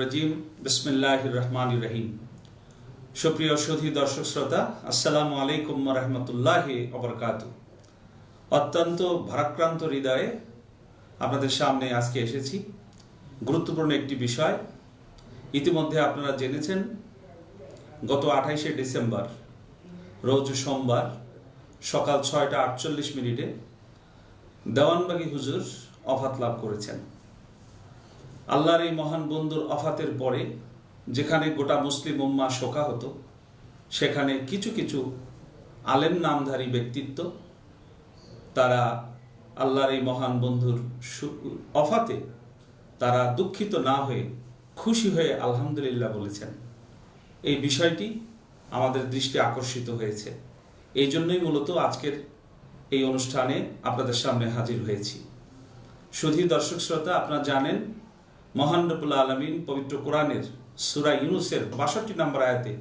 রাজিম বিসমিল্লাহ রহমান রহিম। সুপ্রিয় সুধী দর্শক শ্রোতা, আসসালামু আলাইকুম রহমতুল্লাহ অবরকাত অত্যন্ত ভারাক্রান্ত হৃদয়ে আপনাদের সামনে আজকে এসেছি। গুরুত্বপূর্ণ একটি বিষয়, ইতিমধ্যে আপনারা জেনেছেন, গত আঠাইশে ডিসেম্বর, রোজ সোমবার, সকাল ছয়টা আটচল্লিশ মিনিটে দেওয়ানবাগি হুজুর অফাত লাভ করেছেন। আল্লাহর এই মহান বন্ধুর অফাতের পরে, যেখানে গোটা মুসলিম উম্মা শোকা হতো সেখানে কিছু কিছু আলেম নামধারী ব্যক্তিত্ব, তারা আল্লাহর এই মহান বন্ধুর অফাতে তারা দুঃখিত না হয়ে খুশি হয়ে আলহামদুলিল্লাহ বলেছেন। এই বিষয়টি আমাদের দৃষ্টি আকর্ষিত হয়েছে। এই জন্যই মূলত আজকের এই অনুষ্ঠানে আপনাদের সামনে হাজির হয়েছি। সুধী দর্শক শ্রোতা, আপনারা জানেন মহান রবুল্লা আলমিন পবিত্র কোরআনের সুরা ইউনুসের বাষট্টি নম্বর আয়াতে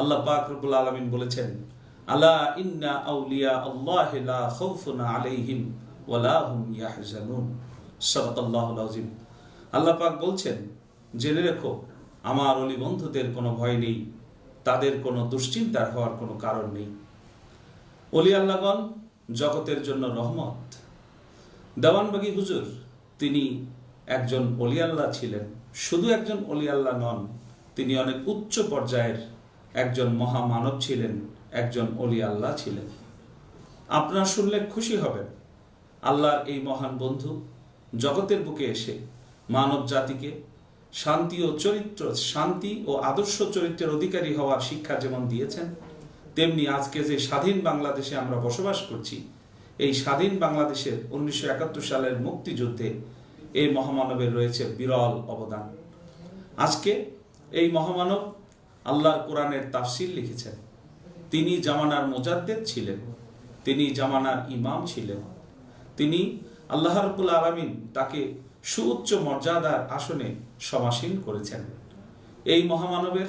আল্লাহ পাক রবুল্লা আলমিন বলেছেন, আলা ইন্না আউলিয়া আল্লাহ লা খাউফুন আলাইহিম ওয়ালা হুম ইয়াহজানুন। সাদাকাল্লাহুল আযীম আল্লাহ পাক বলছেন, জেনে রেখো, আমার অলি বন্ধুদের কোনো ভয় নেই, তাদের কোনো দুশ্চিন্তার হওয়ার কোনো কারণ নেই। অলি আল্লাহগণ, জগতের জন্য রহমত। দেওয়ানবাগি হুজুর, তিনি একজন অলিয়াল্লাহ ছিলেন। শুধু একজন অলিয়াল্লাহ নন, তিনি অনেক উচ্চ পর্যায়ের একজন মহামানব ছিলেন, একজন অলি আল্লাহ ছিলেন। আপনারা শুনলে খুশি হবেন, আল্লাহর এই মহান বন্ধু জগতের বুকে এসে মানব জাতিকে শান্তি ও চরিত্র, শান্তি ও আদর্শ চরিত্রের অধিকারী হওয়ার শিক্ষা যেমন দিয়েছেন, তেমনি আজকে যে স্বাধীন বাংলাদেশে আমরা বসবাস করছি, এই স্বাধীন বাংলাদেশের উনিশশো একাত্তর সালের মুক্তিযুদ্ধে এই মহামানবের রয়েছে বিরল অবদান। আজকে এই মহামানব আল্লাহর কোরআনের তাফসিল লিখেছেন। তিনি জামানার মোজাদ্দেদ ছিলেন, তিনি জামানার ইমাম ছিলেন, তিনি আল্লাহ রব্বুল আলমিন তাকে সুউচ্চ মর্যাদার আসনে সমাসীন করেছেন। এই মহামানবের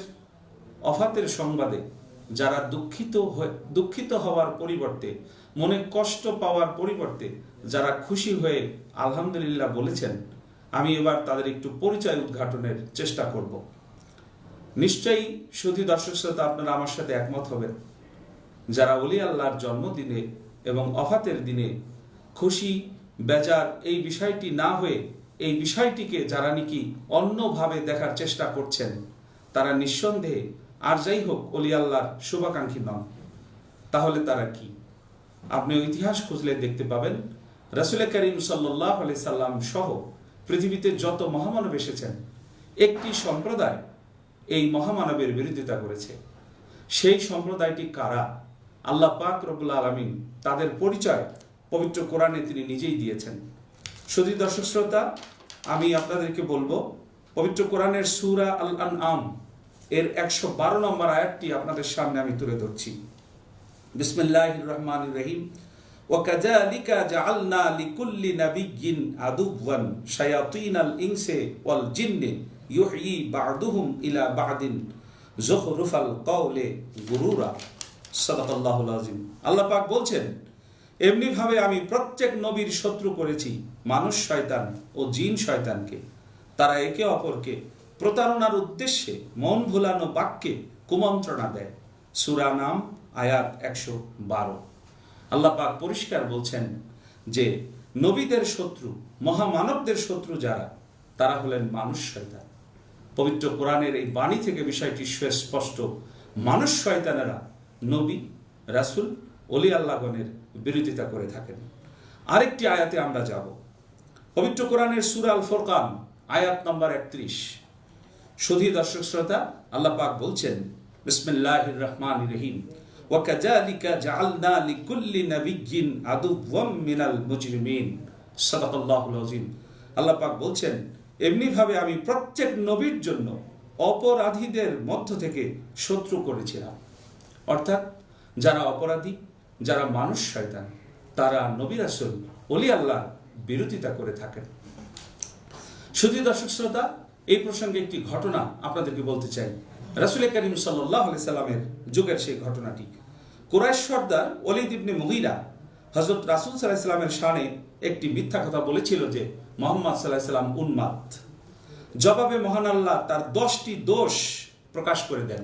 অফাতের সংবাদে যারা দুঃখিত দুঃখিত হওয়ার পরিবর্তে মনে কষ্ট পাওয়ার পরিবর্তে যারা খুশি হয়ে আলহামদুলিল্লাহ বলেছেন, আমি এবার তাদের একটু পরিচয় উদ্ঘাটনের চেষ্টা করব। নিশ্চয়ই শুধু দর্শক শ্রোতা আপনারা আমার সাথে একমত হবেন। যারা অলি আল্লাহর জন্মদিনে এবং অফাতের দিনে খুশি, বেজার এই বিষয়টি না হয়ে এই বিষয়টিকে যারা নাকি অন্যভাবে দেখার চেষ্টা করছেন, তারা নিঃসন্দেহে আর যাই হোক অলি আল্লাহর শুভাকাঙ্ক্ষী নন। তাহলে তারা কি? আপনি ইতিহাস খুঁজলে দেখতে পাবেন, রাসুল করিম সাল্লাহ আলি সাল্লাম সহ পৃথিবীতে যত মহামানব এসেছেন, একটি সম্প্রদায় এই মহামানবের বিরোধিতা করেছে। সেই সম্প্রদায়টি কারা? আল্লাহ পাক রবুল আলমিন তাদের পরিচয় পবিত্র কোরআনে তিনি নিজেই দিয়েছেন। শুধু দর্শক শ্রোতা, আমি আপনাদেরকে বলব, পবিত্র কোরআনের সুরা আল আন আম এর একশো বারো নম্বর আয়াতটি আপনাদের সামনে আমি তুলে ধরছি। বিসমিল্লাহ রহমান রহিম وكذلك جعلنا لكل نبي عدوا شياطين الإنس والجن يحيي بعضهم إلى بعض زخرف القول غرورا صدق الله العظيم আল্লাহ পাক বলছেন এমনি ভাবে আমি প্রত্যেক নবীর শত্রু করেছি মানুষ শয়তান ও জিন শয়তানকে তারা একে অপরকে প্রতারণার উদ্দেশ্যে মন ভুলানো বাক্যে কুমন্ত্রণা দেয় সুরা নাম, আয়াত একশো বারো। আল্লাহ পাক পরিষ্কার বলছেন যে, নবীদের শত্রু, মহামানবদের শত্রু যারা, তারা হলেন মানুষ শয়তান। পবিত্র কোরআনের এই বাণী থেকে বিষয়টি সুস্পষ্ট। মানুষ শয়তানেরা নবী, রাসুল অলি আল্লাহগণের বিরোধিতা করে থাকেন। আরেকটি আয়াতে আমরা যাব। পবিত্র কোরআনের সুরা আল ফোরকান আয়াত নম্বর একত্রিশ। সুধী দর্শক শ্রোতা, আল্লাহ পাক বলছেন বিসমিল্লাহির রহমানির রহিম وكذلك جعلنا لكل نبي عدوا من المجرمين صدق الله العظيم আল্লাহ পাক বলছেন এমনি ভাবে আমি প্রত্যেক নবীর জন্য অপরাধীদের মধ্য থেকে শত্রু করেছিলাম অর্থাৎ যারা অপরাধী যারা মানুষ শয়তান তারা নবী রাসূল অলি আল্লাহ বিরোধিতা করে থাকেন শুধু দর্শক শ্রোতা এই প্রসঙ্গে একটি ঘটনা আপনাদেরকে বলতে চাই রাসুল করিম সাল্লাহ সাল্লামের যুগের সেই ঘটনাটি। কুরাইশ সর্দার অলিদ ইবনে মুগিরা হজরত রাসুল সাল্লাহ সাল্লামের একটি মিথ্যা কথা বলেছিল যে মোহাম্মদ সাল্লাহ সাল্লাম উন্মাদ। জবাবে মহান আল্লাহ তার দশটি দোষ প্রকাশ করে দেন।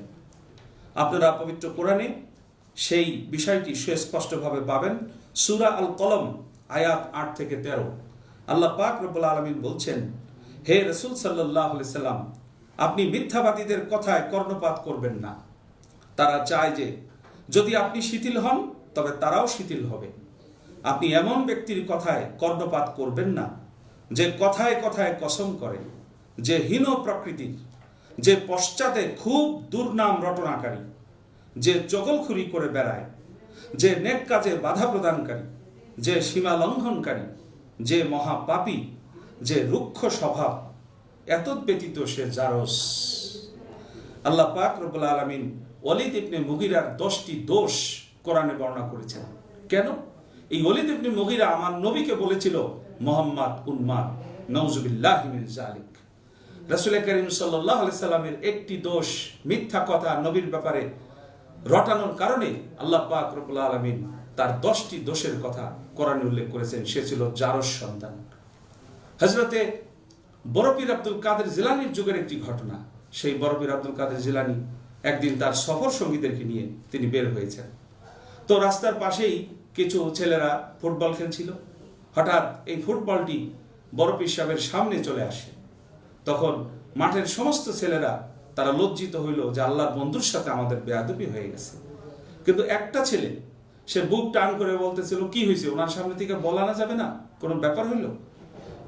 আপনারা পবিত্র কোরআনে সেই বিষয়টি সুস্পষ্টভাবে পাবেন। সুরা আল কলম আয়াত আট থেকে তেরো। আল্লাহ পাক রব্বুল আলমিন বলছেন, হে রসুল সাল্লাহ সাল্লাম আপনি মিথ্যাবাদীদের কথায় কর্ণপাত করবেন না। তারা চায় যে, যদি আপনি শিথিল হন, তবে তারাও শিথিল হবে। আপনি এমন ব্যক্তির কথায় কর্ণপাত করবেন না, যে কথায় কথায় কসম করে, যে হীন প্রকৃতির, যে পশ্চাতে খুব দুর্নাম রটনাকারী, যে চকলখুরি করে বেড়ায়, যে নেক কাজে বাধা প্রদানকারী, যে সীমা লঙ্ঘনকারী, যে মহাপাপী, যে রুক্ষ স্বভাব। এত ব্যতীত সে জারস। আল্লাহ পাক রব্বুল আলমিন ওলিদ ইবনে মুগিরার দশটি দোষ কোরআনে বর্ণনা করেছেন। কেন? এই ওলিদ ইবনে মুগিরা আমার নবীকে বলেছিল, মোহাম্মদ উন্মাদ নওজুবিল্লাহ জালিক রাসুল করিম সাল্লাহ সাল্লামের একটি দোষ মিথ্যা কথা নবীর ব্যাপারে রটানোর কারণে আল্লাহ পাক রব্বুল আলমিন তার দশটি দোষের কথা কোরআনে উল্লেখ করেছেন। সে ছিল জারস সন্তান। হজরতে বরফির আব্দুল কাদের জিলানির যুগের একটি ঘটনা। সেই বরফির আব্দুল কাদের জিলানি একদিন তার সফর সঙ্গীদেরকে নিয়ে তিনি বের হয়েছেন। তো রাস্তার পাশেই কিছু ছেলেরা ফুটবল খেলছিল। হঠাৎ এই ফুটবলটি বরফির সাহেবের সামনে চলে আসে। তখন মাঠের সমস্ত ছেলেরা তারা লজ্জিত হইল যে আল্লাহর বন্ধুর সাথে আমাদের বেয়াদবি হয়ে গেছে। কিন্তু একটা ছেলে, সে বুক টান করে বলতেছিল, কি হয়েছে? ওনার সামনে থেকে বল আনা যাবে না? কোনো ব্যাপার হইল?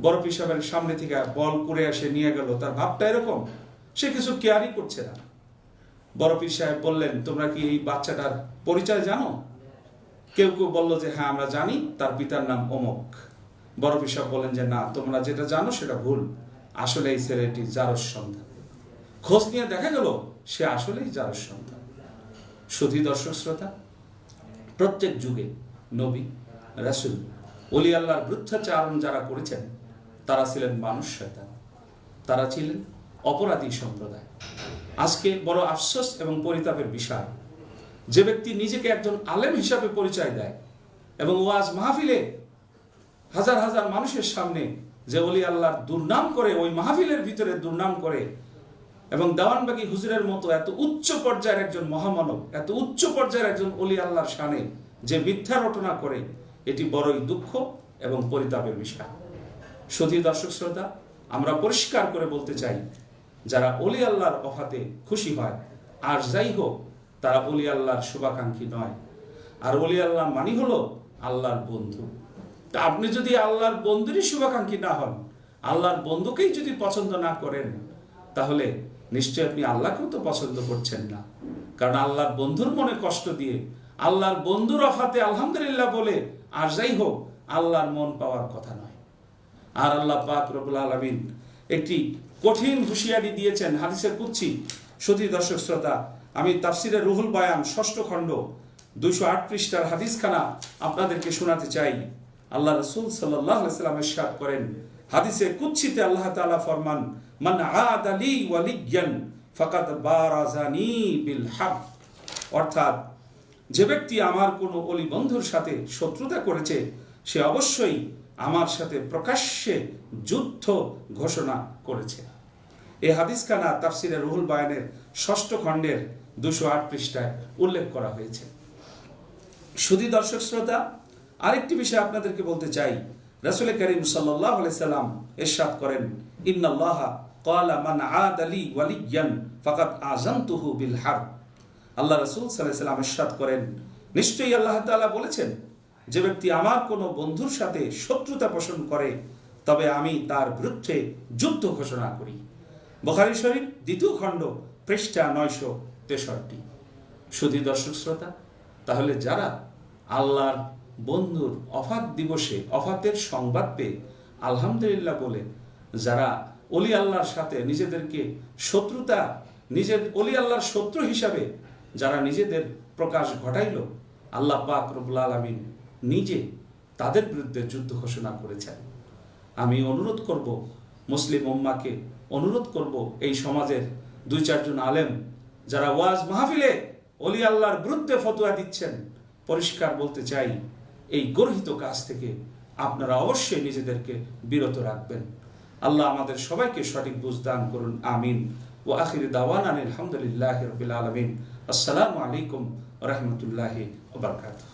বড় পিসাবের সামনে থেকে বল করে এসে নিয়ে গেল। তার ভাবটা এরকম, সে কিছু কেয়ারই করছে না। বড় পীর সাহেব বললেন, তোমরা কি এই বাচ্চাটার পরিচয় জানো? কেউ কেউ বলল যে হ্যাঁ আমরা জানি, তার পিতার নাম অমক। বড় পীর সাহেব বলেন যে, না, তোমরা যেটা জানো সেটা ভুল। আসলে এই ছেলেটি জারস সন্তান। খোঁজ নিয়ে দেখা গেল, সে আসলেই জারস সন্তান। সুধী দর্শক শ্রোতা, প্রত্যেক যুগে নবী, রাসুল অলি আল্লাহর বৃদ্ধাচারণ যারা করেছেন তারা ছিলেন মানুষ শয়তান। তারা ছিলেন অপরাধী সম্প্রদায়। আজকে বড় আফসোস এবং পরিতাপের বিষয়। যে ব্যক্তি নিজেকে একজন আলেম হিসাবে পরিচয় দেয় এবং ওয়াজ মাহফিলে হাজার হাজার মানুষের সামনে যে অলি আল্লাহর দুর্নাম করে, ওই মাহফিলের ভিতরে দুর্নাম করে এবং দেওয়ানবাগি হুজুরের মতো এত উচ্চ পর্যায়ের একজন মহামানব, এত উচ্চ পর্যায়ের একজন অলি আল্লাহর সানে যে মিথ্যা রটনা করে, এটি বড়ই দুঃখ এবং পরিতাপের বিষয়। সতী দর্শক শ্রোতা, আমরা পরিষ্কার করে বলতে চাই, যারা অলি আল্লাহর অফাতে খুশি হয়, আর যাই হোক, তারা অলি আল্লাহর শুভাকাঙ্ক্ষী নয়। আর অলি আল্লাহ মানি হলো আল্লাহর বন্ধু। তা আপনি যদি আল্লাহর বন্ধুরই শুভাকাঙ্ক্ষী না হন, আল্লাহর বন্ধুকেই যদি পছন্দ না করেন, তাহলে নিশ্চয় আপনি আল্লাহকেও তো পছন্দ করছেন না। কারণ আল্লাহর বন্ধুর মনে কষ্ট দিয়ে, আল্লাহর বন্ধুর অফাতে আলহামদুলিল্লাহ বলে, আর যাই হোক, আল্লাহর মন পাওয়ার কথা নয়। আর আল্লাহ পাক রবুল আলমিন একটি কঠিন হুঁশিয়ারি দিয়েছেন হাদিসের কুচ্ছি সতী দর্শক শ্রোতা, আমি তাফসিরের রুহুল বয়ান, ষষ্ঠ খণ্ড, দুইশো আট পৃষ্ঠার হাদিসখানা আপনাদেরকে শোনাতে চাই। আল্লাহ রসুল সাল্লাম ইরশাদ করেন, হাদিসে কুচ্ছিতে আল্লাহ তাআলা ফরমান, মান আদ আলী ওয়ালিয়ান ফাকাত বারাজানি বিল হক। অর্থাৎ, যে ব্যক্তি আমার কোনো অলি বন্ধুর সাথে শত্রুতা করেছে, সে অবশ্যই আমার সাথে প্রকাশ্যে যুদ্ধ ঘোষণা করেছে। এই হাদিসখানা তাফসিরে রুহুল বায়ানের ষষ্ঠ খণ্ডের দুশো আট পৃষ্ঠায় উল্লেখ করা হয়েছে। সুদী দর্শক শ্রোতা, আরেকটি বিষয় আপনাদেরকে বলতে চাই। রাসুল করিম সাল্লাহ সাল্লাম এরশাদ করেন, ইন্নাল্লাহ ক্বালা মান আদ আলী ওয়ালিয়ান ফাকাত আযানতুহু বিল হারব আল্লাহ রাসূল আলাইহি সাল্লাম ইরশাদ করেন। নিশ্চয়ই আল্লাহ তাআলা বলেছেন যে ব্যক্তি আমার কোনো বন্ধুর সাথে শত্রুতা পোষণ করে, তবে আমি তার বিরুদ্ধে যুদ্ধ ঘোষণা করি। বখারি শরীফ, দ্বিতীয় খণ্ড, পৃষ্ঠা নয়শো তেষট্টি। সুধী দর্শক শ্রোতা, তাহলে যারা আল্লাহর বন্ধুর অফাত দিবসে অফাতের সংবাদ পেয়ে, আলহামদুলিল্লাহ বলে, যারা অলি আল্লাহর সাথে নিজেদেরকে শত্রুতা, নিজের অলি আল্লাহর শত্রু হিসাবে যারা নিজেদের প্রকাশ ঘটাইল, আল্লাহ পাক রবুল আলমিন নিজে তাদের বিরুদ্ধে যুদ্ধ ঘোষণা করেছেন। আমি অনুরোধ করব, মুসলিম উম্মাকে অনুরোধ করব এই সমাজের দুই, চারজন আলেম যারা ওয়াজ মাহফিলে অলি আল্লাহর বিরুদ্ধে ফতোয়া দিচ্ছেন, পরিষ্কার বলতে চাই, এই গর্হিত কাজ থেকে আপনারা অবশ্যই নিজেদেরকে বিরত রাখবেন। আল্লাহ আমাদের সবাইকে সঠিক বুঝ দান করুন, আমিন। ও আখির দাওয়ান আলহামদুলিল্লাহ রবিল আলমিন। আসসালামু আলাইকুম রহমতুল্লাহি ওবরকাতুহ